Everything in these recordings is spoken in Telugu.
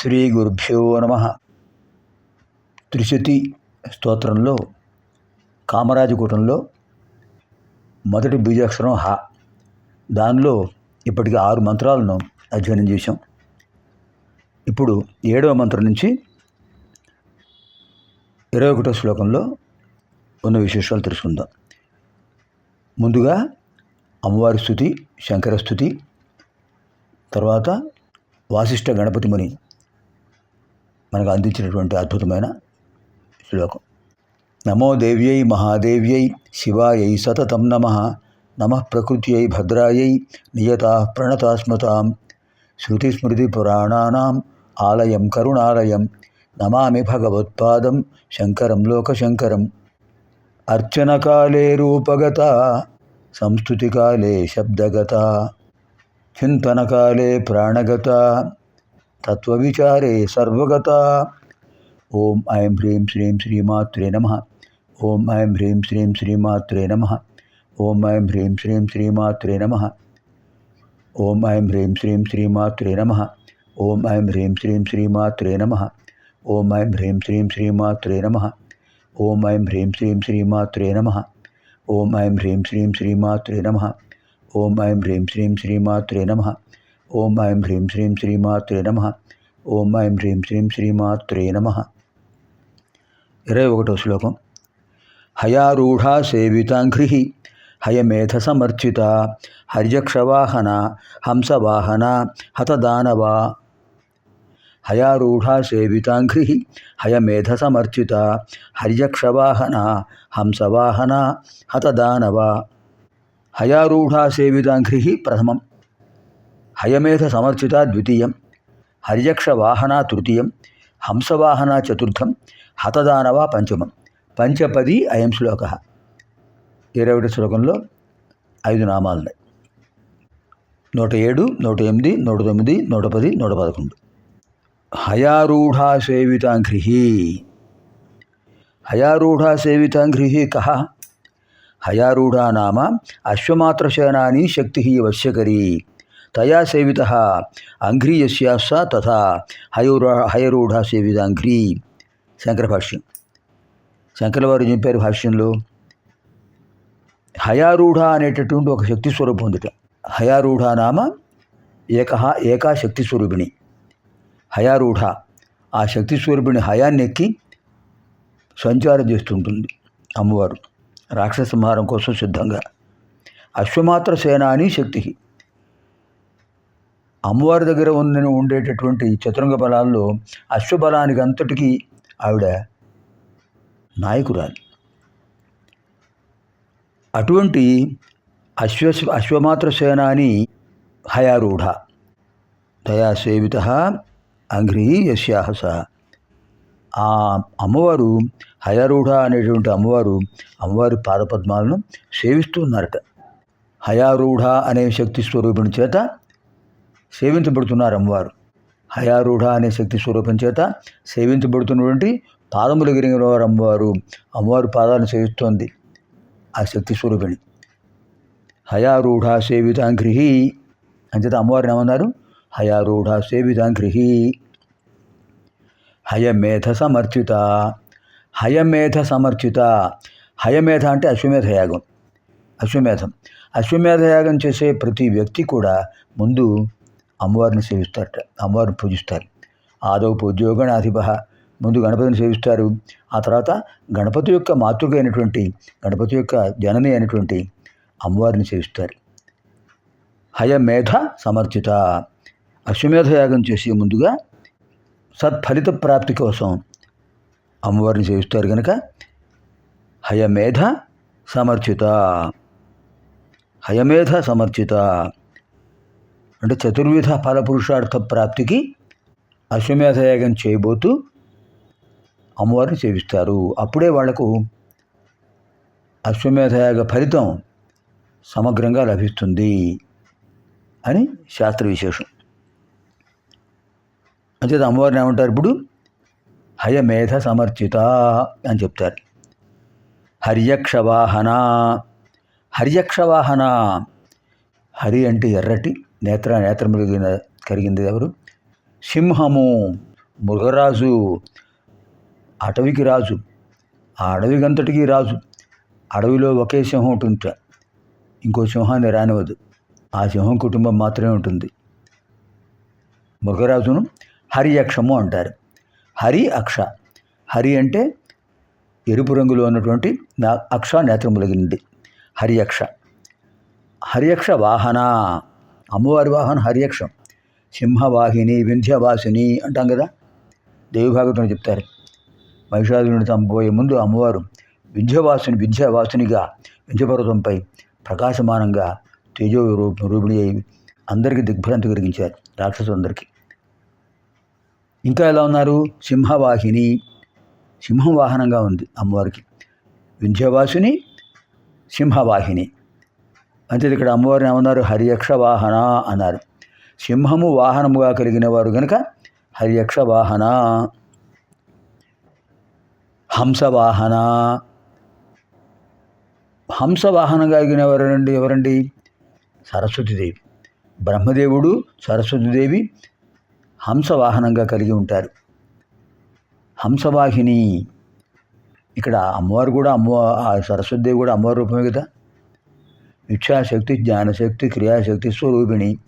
శ్రీ గురుభ్యో నమ. త్రిశతి స్తోత్రంలో కామరాజకూటంలో మొదటి బీజాక్షరం హ. దానిలో ఇప్పటికి ఆరు మంత్రాలను అధ్యయనం చేశాం. ఇప్పుడు ఏడవ మంత్రం నుంచి ఇరవై ఒకటో శ్లోకంలో ఉన్న విశేషాలు తెలుసుకుందాం. ముందుగా అమ్మవారి స్థుతి శంకర స్థుతి తర్వాత వాసిష్ఠ గణపతి ముని. మనకు అందించినటువంటి అద్భుతమైన శ్లోకం. నమో దేవ్యై మహాదేవ్యై శివాయై సతతం నమ. నమ ప్రకృత్యై భద్రాయై నియత ప్రణతాస్మతాం. శృతిస్మృతిపురాణానాం ఆలయం కరుణాలయం. నమామి భగవత్పాదం శంకరం లోకశంకరం. అర్చనకాలే రూపగత సంస్థుతికాలే శబ్దగత. చింతనకాలే ప్రాణగత. తత్వవిచారే సర్వగత. ఓం ఐం హ్రీం శ్రీం శ్రీమాత్రే నమ. ఓం ఐం హ్రీం శ్రీం శ్రీమాత్రే నమ. ఓం ఐం హ్రీం శ్రీం శ్రీమాత్రే నమ. ఓం ఐం హ్రీం శ్రీం శ్రీమాత్రే నమ. ఓం ఐం హ్రీం శ్రీం శ్రీమాత్రే నమ. ఓం ఐం హ్రీం శ్రీం శ్రీమాత్రే నమ. ఓం ఐం హ్రీం శ్రీం శ్రీమాత్రే నమ. ఓం ఐం హ్రీం శ్రీం శ్రీమాత్రే నమ. ఓం ఐం హ్రీం శ్రీం శ్రీమాత్రే నమ. ఓం ఐం హ్రీం శ్రీం శ్రీమాత్రే నమ ఓం ఐం హ్రీం శ్రీం శ్రీమాత్రే నమ ఇరవై ఒకటో శ్లోకం హయారూఢా సేవితాంఘ్రి హయమేధ సమర్చిత హర్యక్షవాహన హంసవాహన హతదానవా హయారూఢా సేవితాంఘ్రి హయమేధ సమర్చిత హర్యక్షవాహన హంసవాహన హతదానవ హయారూఢా సేవితాంఘ్రి ప్రథమం హయమేధ సమర్చిత ద్వితీయం హరియక్ష వాహన తృతీయం హంసవాహన చతుర్థం హతదానవ పంచమం. పంచపది అయం శ్లోక. ఇరవై ఒకటి శ్లోకంలో ఐదు నామాలున్నాయి. నూట ఏడు నూట ఎనిమిది నూట తొమ్మిది నూట పది నూట పదకొండు. హయారూఢా సేవితాంఘ్రిహి. హయారూఢా సేవితాంఘ్రిహి కహ హయారూఢా నామ అశ్వమాత్రసేనాని శక్తి వశ్యకరీ తయా సేవిత అంఘ్రీ స తథా హయూరా సేవిత అంఘ్రీ శంకర భాష్యం. శంకర వారు చెప్పారు భాష్యంలో హయారూఢ అనేటటువంటి ఒక శక్తి స్వరూపం ఉందిట. హయారూఢ నామ ఏక ఏకా శక్తి స్వరూపిణి. హయారూఢ ఆ శక్తి స్వరూపిణి హయాన్ని ఎక్కి సంచారం చేస్తుంటుంది అమ్మవారు. రాక్షస సంహారం కోసం సిద్ధంగా. అశ్వమాత్ర సేనాని శక్తి అమ్మవారి దగ్గర ఉన్న ఉండేటటువంటి చతురంగ బలాల్లో అశ్వబలానికి అంతటికీ ఆవిడ నాయకురాలి. అటువంటి అశ్వ అశ్వమాత్ర సేనాని హయారూఢ. దయాసేవిత సేవిత అంఘ్రి యస్యాహ సహ ఆ అమ్మవారు హయారూఢ అనేటువంటి అమ్మవారు అమ్మవారి పాదపద్మాలను సేవిస్తూ ఉన్నారట. హయారూఢ అనే శక్తి స్వరూపిణి చేత సేవించబడుతున్నారు అమ్మవారు. హయారూఢ అనే శక్తి స్వరూపం చేత సేవించబడుతున్నటువంటి పాదములు గిరిగిన వారు అమ్మవారు పాదాలను సేవిస్తోంది ఆ శక్తి స్వరూపిణి. హయారూఢ సేవితాంఘ్రి అంచేత అమ్మవారిని ఏమన్నారు? హయారూఢ సేవితాంఘ్రి హయమేధ సమర్చిత. హయమేధ సమర్చిత. హయమేధ అంటే అశ్వమేధ యాగం. అశ్వమేధం. అశ్వమేధ యాగం చేసే ప్రతి వ్యక్తి కూడా ముందు అమ్మవారిని సేవిస్తారట అమ్మవారిని పూజిస్తారు. ఆదవ పూజ్యో గణాధిప ముందు గణపతిని సేవిస్తారు. ఆ తర్వాత గణపతి యొక్క మాతృక అయినటువంటి గణపతి యొక్క జనని అయినటువంటి అమ్మవారిని సేవిస్తారు. హయమేధ సమర్చిత. అశ్వమేధ యాగం చేసి ముందుగా సత్ఫలిత ప్రాప్తి కోసం అమ్మవారిని సేవిస్తారు కనుక హయమేధ సమర్చిత. హయమేధ సమర్చిత. అంటే చతుర్విధ ఫలపురుషార్థ ప్రాప్తికి అశ్వమేధయాగం చేయబోతూ అమ్మవారిని సేవిస్తారు. అప్పుడే వాళ్ళకు అశ్వమేధయాగ ఫలితం సమగ్రంగా లభిస్తుంది అని శాస్త్ర విశేషం. అంచేత అమ్మవారిని ఏమంటారు ఇప్పుడు? హయమేధ సమర్చిత అని చెప్తారు. హర్యక్షవాహన. హర్యక్షవాహన. హరి అంటే ఎర్రటి. నేత్ర నేత్రములు కరిగింది కలిగింది ఎవరు? సింహము మృగరాజు అటవికి రాజు ఆ అడవికంతటికి రాజు. అడవిలో ఒకే సింహం ఉంటుంది ఇంకో సింహాన్ని రానివ్వదు. ఆ సింహం కుటుంబం మాత్రమే ఉంటుంది. మృగరాజును హరి అక్షము అంటారు. హరి అక్ష. హరి అంటే ఎరుపు రంగులో ఉన్నటువంటి నా అక్ష నేత్రములగింది హరి అక్ష హరియక్ష వాహన. అమ్మవారి వాహనం హరియక్షం. సింహవాహిని వింధ్యవాసిని అంటాం కదా? దేవిభాగవతం చెప్తారు. మహిషాసురుని చంపబోయే ముందు అమ్మవారు వింధ్యవాసుని వింధ్యవాసునిగా వింధ్యపర్వతంపై ప్రకాశమానంగా తేజో రూప రూపిణి అయి అందరికీ దిగ్భ్రాంతి కలిగించారు రాక్షసులందరికీ. ఇంకా ఎలా ఉన్నారు? సింహవాహిని సింహం వాహనంగా ఉంది అమ్మవారికి. వింధ్యవాసుని సింహవాహిని. అంతే ఇక్కడ అమ్మవారిని ఏమన్నారు? హరియక్ష వాహన అన్నారు. సింహము వాహనముగా కలిగిన వారు గనుక హరియక్ష వాహన హంసవాహన. హంసవాహనం కలిగిన ఎవరండి ఎవరండి? సరస్వతిదేవి. బ్రహ్మదేవుడు సరస్వతిదేవి హంసవాహనంగా కలిగి ఉంటారు. హంసవాహిని. ఇక్కడ అమ్మవారు కూడా అమ్మ సరస్వతిదేవి కూడా అమ్మవారి రూపమే కదా? ఇచ్ఛాశక్తి జ్ఞానశక్తి క్రియాశక్తి స్వరూపిణి.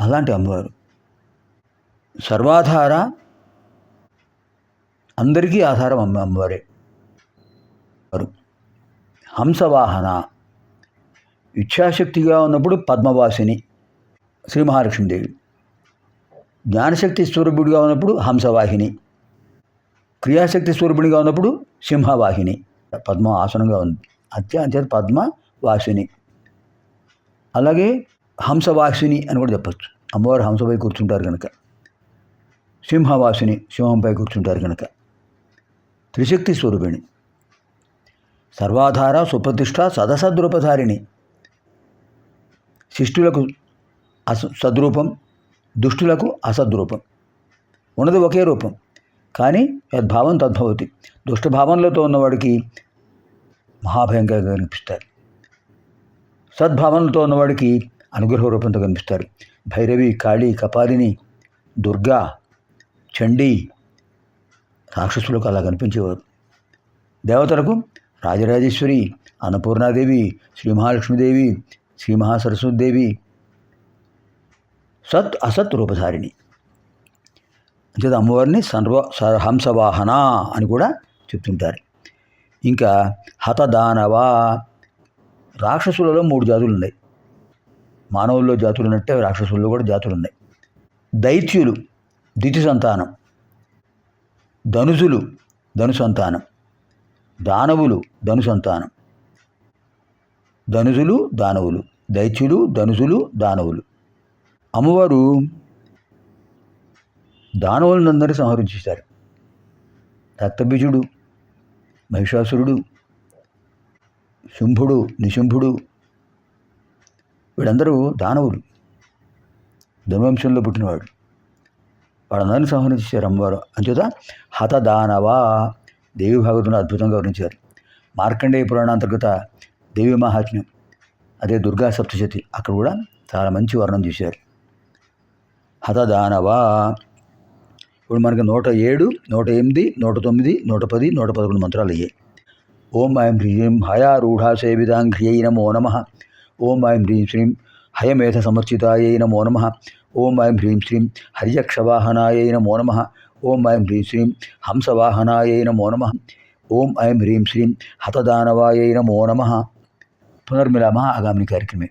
అలాంటి అమ్మవారు. సర్వాధార అందరికీ ఆధారం అమ్మ అమ్మవారే. వారు. హంసవాహన. ఇచ్ఛాశక్తిగా ఉన్నప్పుడు పద్మవాసిని శ్రీ మహాలక్ష్మీదేవి. జ్ఞానశక్తి స్వరూపుడిగా ఉన్నప్పుడు హంసవాహిని. క్రియాశక్తి స్వరూపుడిగా ఉన్నప్పుడు సింహవాహిని. పద్మ ఆసనంగా ఉంది. అత్యంత పద్మ వాసిని. అలాగే హంసవాసిని అని కూడా చెప్పచ్చు. అమ్మవారు హంసపై కూర్చుంటారు కనుక సింహవాసిని సింహంపై కూర్చుంటారు కనుక త్రిశక్తి స్వరూపిణి. సర్వాధార సుప్రతిష్ట సదసద్రూపధారిణి. శిష్టులకు అస సద్రూపం దుష్టులకు అసద్రూపం. ఉన్నది ఒకే రూపం. కానీ యద్భావం తద్భవతి. దుష్టభావంలోతో ఉన్నవాడికి మహాభయంకరంగా కనిపిస్తారు. సద్భావనలతో ఉన్నవాడికి అనుగ్రహ రూపంతో కనిపిస్తారు. భైరవి కాళీ కపాలిని దుర్గా చండీ రాక్షసులకు అలా కనిపించేవారు. దేవతలకు రాజరాజేశ్వరి అన్నపూర్ణాదేవి శ్రీ మహాలక్ష్మీదేవి శ్రీ మహాసరస్వతిదేవి సత్ అసత్ రూపధారిణి. అంచేత అమ్మవారిని సర్వ స- హంసవాహన అని కూడా చెప్తుంటారు. ఇంకా హతదానవా రాక్షసులలో మూడు జాతులు ఉన్నాయి మానవుల్లో జాతులు ఉన్నట్టే రాక్షసుల్లో కూడా జాతులు ఉన్నాయి దైత్యులు దితి సంతానం ధనుసులు ధను సంతానం దానవులు ధను సంతానం. ధనుసులు దానవులు దైత్యులు ధనుసులు దానవులు. అమ్మవారు దానవులందరినీ సంహరించేశారు. రక్తబీజుడు మహిషాసురుడు శుంభుడు నిశుంభుడు. వీళ్ళందరూ దానవులు. దుర్వంశంలో పుట్టినవాడు. వాళ్ళందరినీ సంహరించారు అమ్మవారు. అంచేత హతదానవా దేవి భాగవతంలో అద్భుతంగా వర్ణించారు. మార్కండేయ పురాణాంతర్గత దేవి మహాత్మ్యం అదే దుర్గా సప్తశతి అక్కడ కూడా చాలా మంచి వర్ణం చేశారు. హతదానవా. ఇప్పుడు మనకి నూట ఏడు నూట ఎనిమిది నూట తొమ్మిది నూట పది నూట పదకొండు మంత్రాలు అయ్యాయి. ఓం ఐం హ్రీం హయారూఢా సేవితాంఘ్రియై నమో నమ. ఓం ఐం హ్రీం శ్రీం హయమేధ సమర్చితాయై నమో నమ. ఓం ఐం హ్రీం శ్రీం హరియక్షవాహనాయై నమో నమ. ఓం ఐం హ్రీం శ్రీం హంసవాహనాయై నమో నమ. ఓం ఐం హ్రీం శ్రీం హతదానవాయై నమో నమ. పునర్మిలామ ఆగామిని కార్యక్రమే.